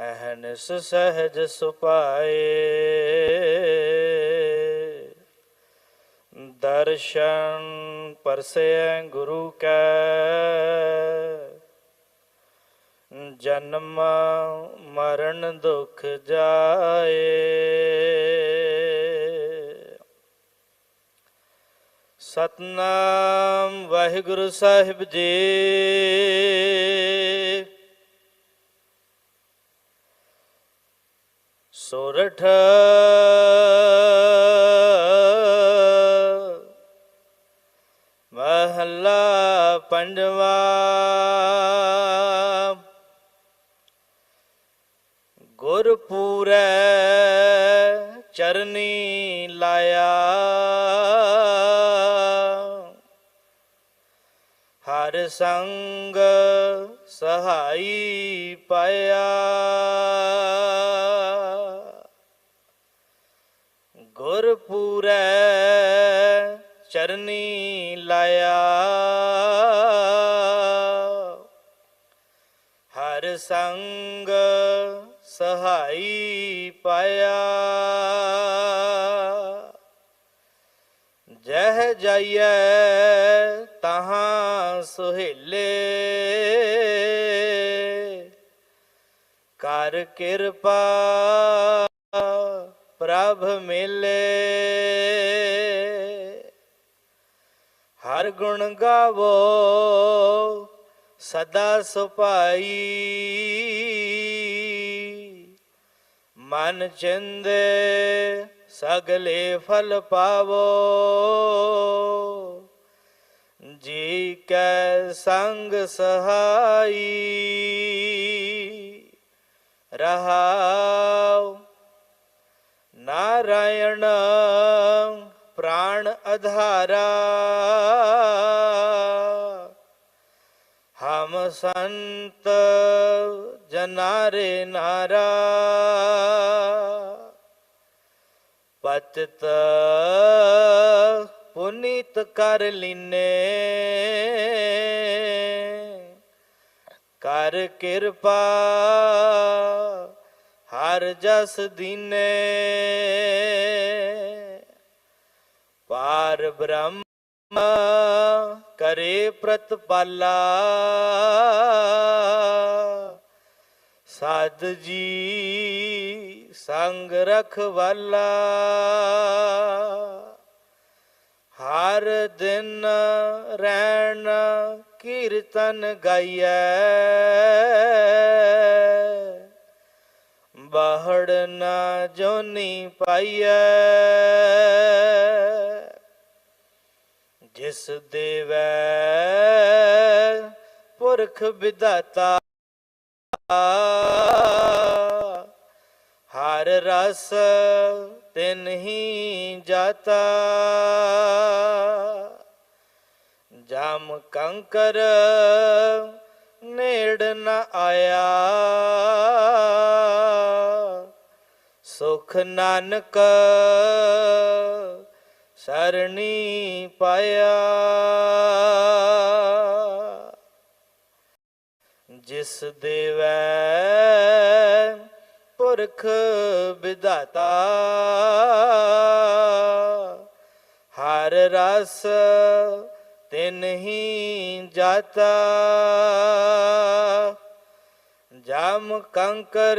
ਅਹਨਿਸ ਸਹਿਜ ਸੁਪਾਏ। ਦਰਸ਼ਨ ਪਰਸੇ ਗੁਰੂ ਕੈ। ਜਨਮ ਮਰਨ ਦੁਖ ਜਾਏ। ਸਤਨਾਮ ਵਾਹਿਗੁਰੂ ਸਾਹਿਬ ਜੀ। ਸੋਰਠ। ਮਹੱਲਾ ਪੰਜਵਾ। ਗੁਰਪੂਰੈ ਚਰਨੀ ਲਾਇਆ। ਹਰ ਸੰਗ ਸਹਾਈ ਪਾਇਆ। ਗੁਰਪੂਰੈ ਚਰਨੀ ਲਾਇਆ। ਹਰ ਸੰਗ ਸਹਾਈ ਪਾਇਆ। ਜਹ ਜਾਈਐ ਤਹਾਂ ਸੁਹੇਲੇ। ਕਰ ਕਿਰਪਾ ਮਿਲੇ। ਹਰ ਗੁਣ ਗਾਵੋ, ਸਦਾ ਸੁਪਾਈ ਮਨ ਚਿੰਦੇ, ਸਗਲੇ ਫਲ ਪਾਵੋ। ਜੀ ਕੈ ਸੰਗ ਸਹਾਈ ਰਹਾਉ ਨਾਰਾਇਣ ਪ੍ਰਾਣ ਅਧਾਰਾ ਹਮ ਸੰਤ ਜਨਾਰੇ ਨਾਰਾ ਪਤਿਤ ਪੁਨੀਤ ਕਰ ਲਿਨੇ ਕਰ ਕਿਰਪਾ ਹਰ ਜਸ ਦੀਨੇ। ਪਾਰ ਬ੍ਰਹਮ ਕਰੇ ਪ੍ਰਤਪਾਲਾ। ਸਾਧ ਜੀ ਸੰਗ ਰਖਵਾਲਾ। ਹਰ ਦਿਨ ਰਹਿਣ ਕੀਰਤਨ ਗਾਈਐ। ਬਾਹੜ ਨਾ ਜੋਨੀ ਪਾਈਐ। ਜਿਸ ਦੇਵੈ ਪੁਰਖ ਵਿਦਾਤਾ ਹਰ ਰਸ ਤਿਨ ਹੀ ਜਾਤਾ। ਜਮ ਕੰਕਰ ਨੇੜ ਨ ਆਇਆ। ਸੁਖ ਨਾਨਕ ਸਰਣੀ ਪਾਇਆ। ਜਿਸ ਦੇਵੈ ਪੁਰਖ ਵਿਦਾਤਾ ਹਰ ਰਸ ਤਿਨ ਹੀ ਜਾਤਾ। ਜਮ ਕੰਕਰ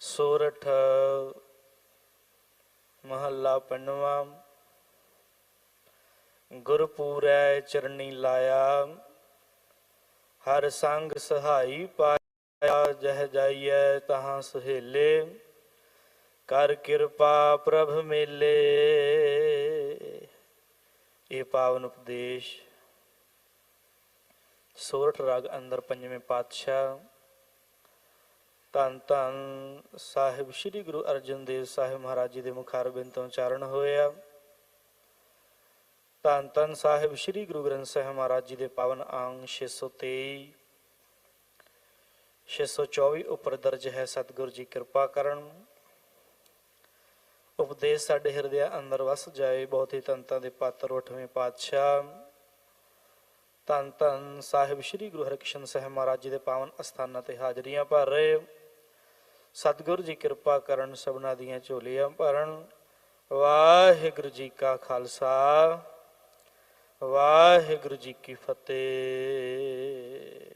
ਸੋਰਠ ਮਹੱਲਾ ਪੰਜਵਾਂ ਗੁਰਪੂਰੈ ਚਰਣੀ ਲਾਇਆ ਹਰ ਸੰਗ ਸਹਾਈ ਪਾਇਆ ਜਹ ਜਾਈਐ ਤਹਾਂ ਸੁਹੇਲੇ ਕਰ ਕਿਰਪਾ ਪ੍ਰਭ ਮੇਲੇ ਇਹ ਪਾਵਨ ਉਪਦੇਸ਼ ਸੋਰਠ ਰਾਗ ਅੰਦਰ ਪੰਜਵੇਂ ਪਾਤਸ਼ਾਹ ਧੰਨ ਧੰਨ ਸਾਹਿਬ ਸ੍ਰੀ ਗੁਰੂ ਅਰਜਨ ਦੇਵ ਸਾਹਿਬ ਮਹਾਰਾਜ ਜੀ ਦੇ ਮੁਖਾਰਬਿੰਦ ਤੋਂ ਉਚਾਰਨ ਹੋਇਆ ਧੰਨ ਧੰਨ ਸਾਹਿਬ ਸ੍ਰੀ ਗੁਰੂ ਗ੍ਰੰਥ ਸਾਹਿਬ ਮਹਾਰਾਜ ਜੀ ਦੇ ਪਾਵਨ ਅੰਗ 623 624 ਉੱਪਰ ਦਰਜ ਹੈ ਸਤਿਗੁਰੂ ਜੀ ਕਿਰਪਾ ਕਰਨ। ਉਪਦੇਸ਼ ਸਾਡੇ ਹਿਰਦਿਆਂ ਅੰਦਰ ਵਸ ਜਾਏ, ਬਹੁਤ ਹੀ ਤੰਤਾਂ ਦੇ ਪਾਤਰ ਉਠਵੇਂ ਪਾਤਸ਼ਾਹ। ਧੰਨ ਧੰਨ ਸਾਹਿਬ ਸ੍ਰੀ ਗੁਰੂ ਹਰਿਕ੍ਰਿਸ਼ਨ ਸਾਹਿਬ ਮਹਾਰਾਜ ਜੀ ਦੇ ਪਾਵਨ ਅਸਥਾਨਾਂ ਤੇ ਹਾਜ਼ਰੀਆਂ ਭਰ ਰਹੇ। ਸਤਿਗੁਰੂ ਜੀ ਕਿਰਪਾ ਕਰਨ ਸਭਨਾ ਦੀਆਂ ਝੋਲੀਆਂ ਭਰਨ। ਵਾਹਿਗੁਰੂ ਜੀ ਕਾ ਖਾਲਸਾ, ਵਾਹਿਗੁਰੂ ਜੀ ਕੀ ਫਤਿਹ।